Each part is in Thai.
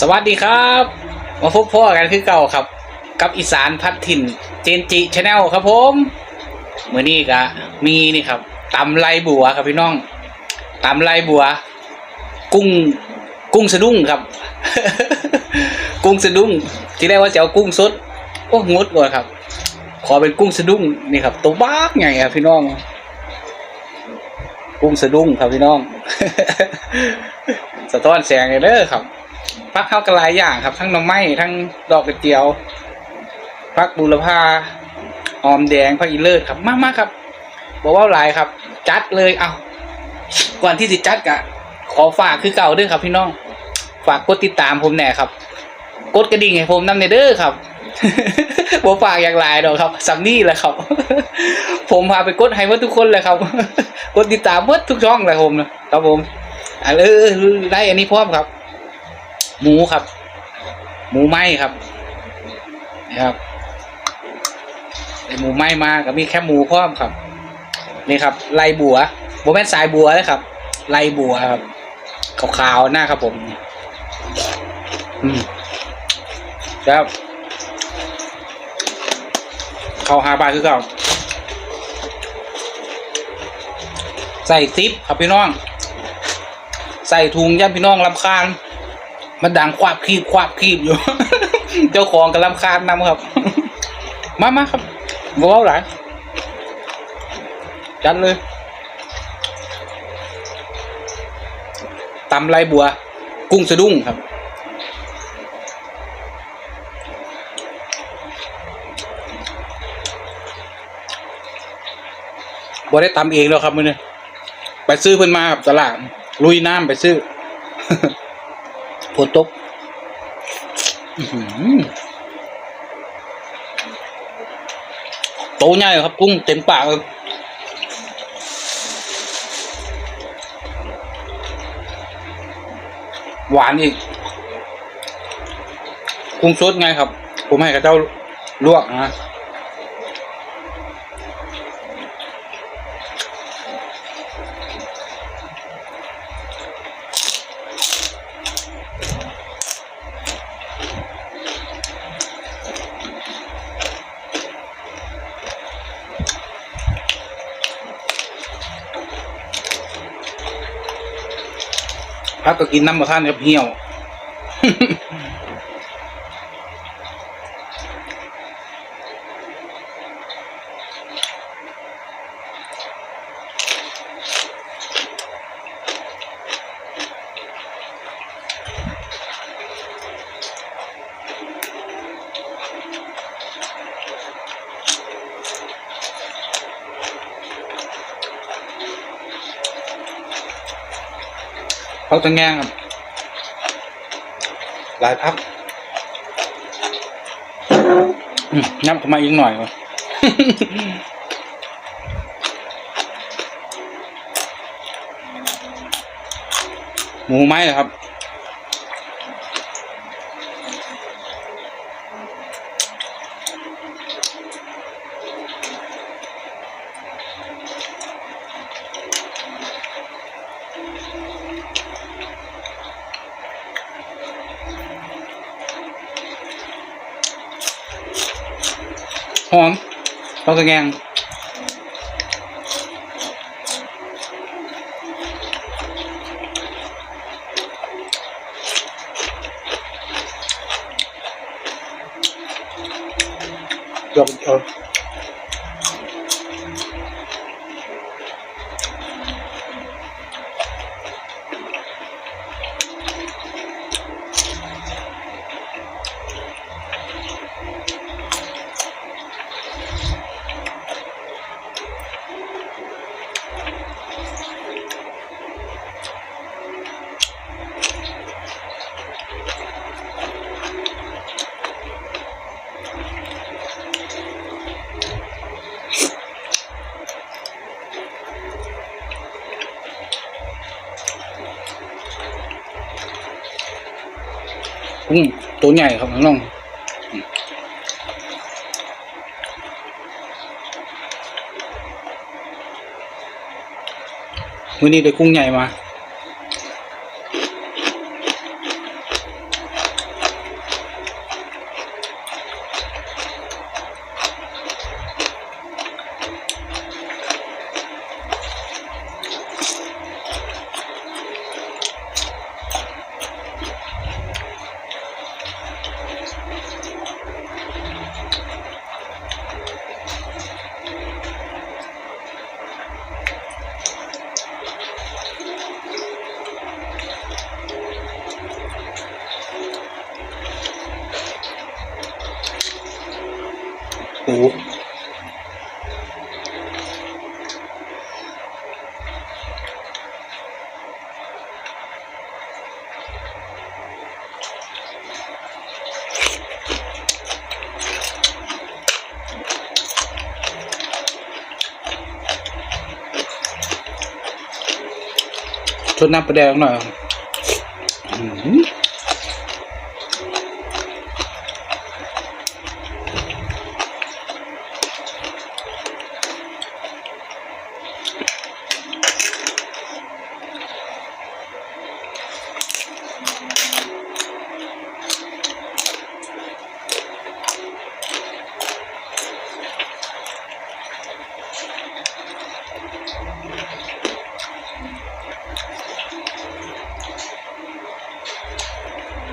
สวัสดีครับ มาพบพ่อกันคือเก่าครับ กับอีสานพัดถิ่นเจนจิชาแนลครับผมเมื่อนี้ก็มีนี่ครับตำไรบัวครับพี่น้องตำไรบัว กุ้งกุ้งสะดุ้งครับ กุ้งสะดุ้งที่แรกว่าจะเอากุ้งสดโอ้งดก่อนครับ ขอเป็นกุ้งสะดุ้งนี่ครับตัวบ้ากไงครับพี่น้อง กุ้งสะดุ้งครับพี่น้อง สะท้อนแสงเลยเด้อครับ พักเข้ากันหลายอย่างครับ ทั้งน่อไม้ทั้งดอกกระเจียวพักบุรพาหอมแดงพักอีเลิศครับมากมากครับบอกว่าหลายครับ จัดเลยเอาก่อนที่จะจัดกะขอฝากคือเก่าด้อครับ พี่น้อง ฝากกดติดตามผมแน่ครับ กดกระดิ่งให้ผมนำในเด้อครับผมฝากอย่างไรดอกครับสัมนี่แหละครับ ผมพาไปกดให้หมดทุกคนเลยครับ กดติดตามหมดทุกช่องเลยผมนะครับผมอะเออได้อันนี้พร้อมครับ หมูครับ หมูไหมครับนะครับได้หมูไหมมาก็มีแค่หมูพร้อมครับ นี่ครับไล่บัวโบแมนสายบัวเลยครับไล่บัวครับขาวๆหน้าครับผม อืมครับเข้าหาบาคือเก่าใส่ซิปครับพี่น้อง ใส่ถุงย่านพี่น้องลำคาญ มันดังควาบคีบควาบคีบอยู่ เจ้าของกับลำคาญนำครับ มามาครับบัวาหลายจัดเลยตำไรบัว กุ้งสะดุ้งครับบ่ได้ตำเองแล้วครับมื้อนี้ไปซื้อเพิ่นมาครับตลาดลุยน้ำไปซื้อ นตกอื้อหือโตใหญ่ครับกุ้งเต็มปากเลยหวานอีกกุ้งสดไงครับ ผมให้กับเจ้าลวกนะ พักก็กินน้ำมาท่านกับเหี่ยว เขาจะแง่งครับ หลายพักอืมยับเข้ามาอีกหน่อยก่อนหมูไหมครับ หอมเราจะแงงเดี๋ยวเออ กุ้งตัวใหญ่ครับน้อ ปูชดน้ำปลาแดงหน่อย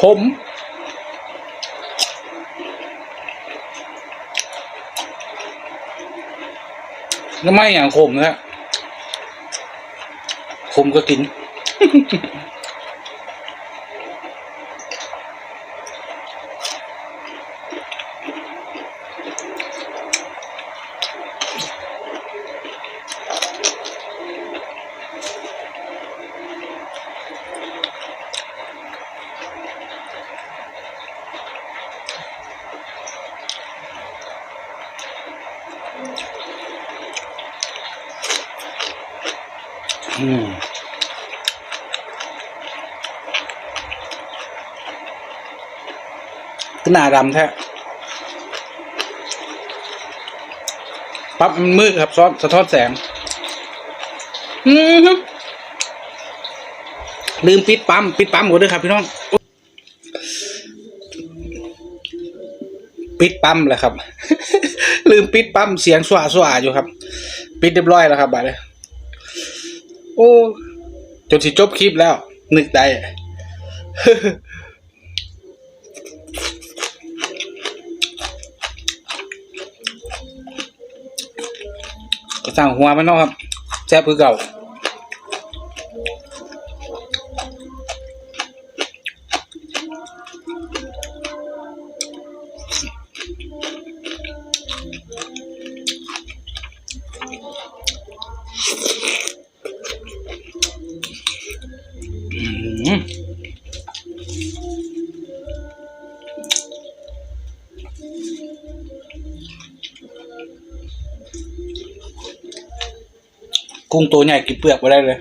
ขมก็ไม่อย่างขมนะขมก็กิน หน้าดำแท้ปั๊บมันมืดครับซอนสะท้อนแสง อือฮึลืมปิดปั๊มปิดปั๊มหมดด้วยครับพี่น้อง ปิดปั๊มแหละครับ ลืมปิดปั๊มเสียงสว่างสว่าอยู่ครับ ปิดเรียบร้อยแล้วครับบัดนี้โอ้จนสิจบคลิปแล้ว นึกได้ จะสั่งหัวมันเนาะครับแซ่บคือเก่า กุ้งตัวใหญ่กินเปลือกไปได้เลย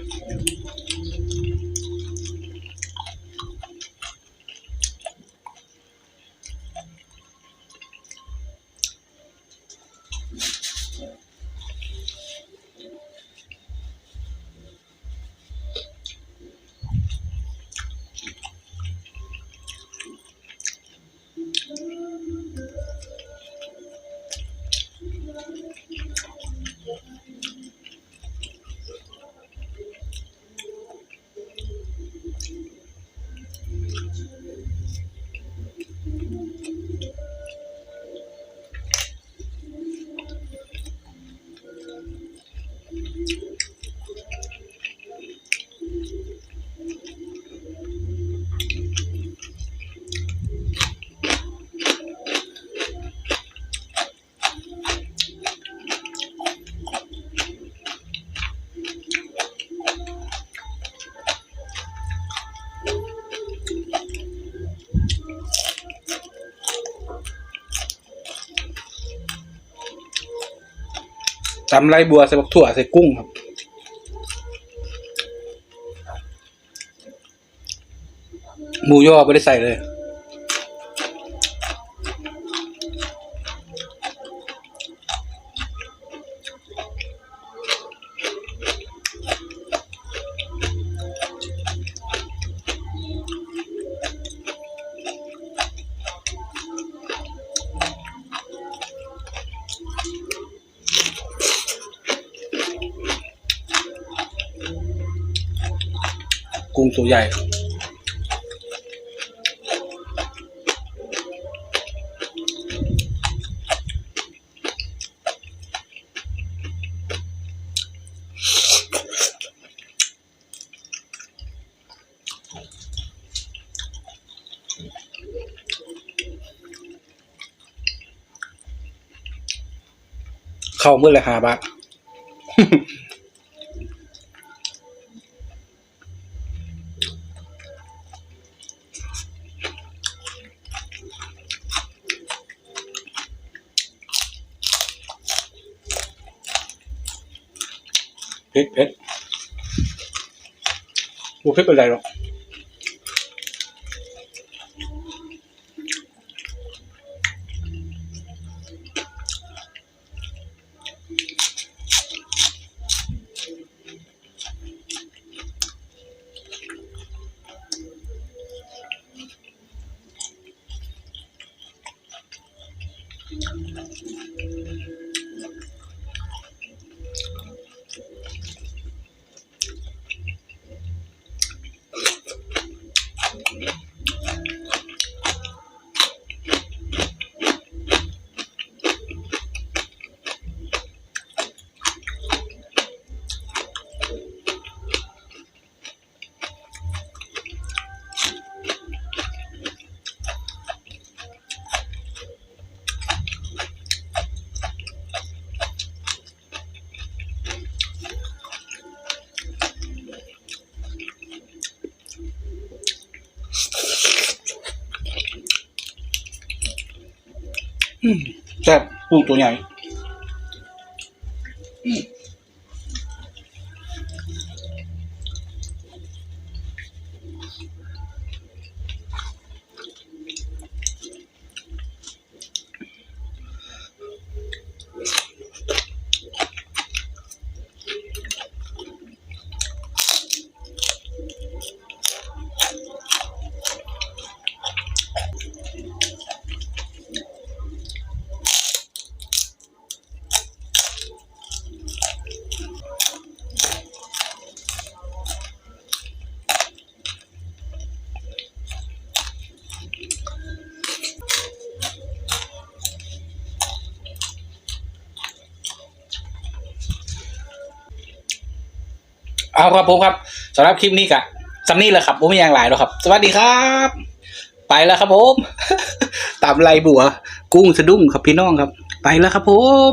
ตำไรบัวใส่บักถั่วใส่กุ้งครับหมูย่อไม่ได้ใส่เลย กุ้งตัวใหญ่ เข้าเมื่อไรหาบาท พริกเผ็ดบูเผ็ดเป็นไรหรอก แซ่บกุ้งตัวใหญ่ เอาครับผมครับสำหรับคลิปนี้กะสำนี่แหละครับผมไม่ยังหลายหรอกครับ สวัสดีครับ ไปแล้วครับผมตามไรบัว กุ้งสะดุ้งครับพี่น้องครับ ไปแล้วครับผม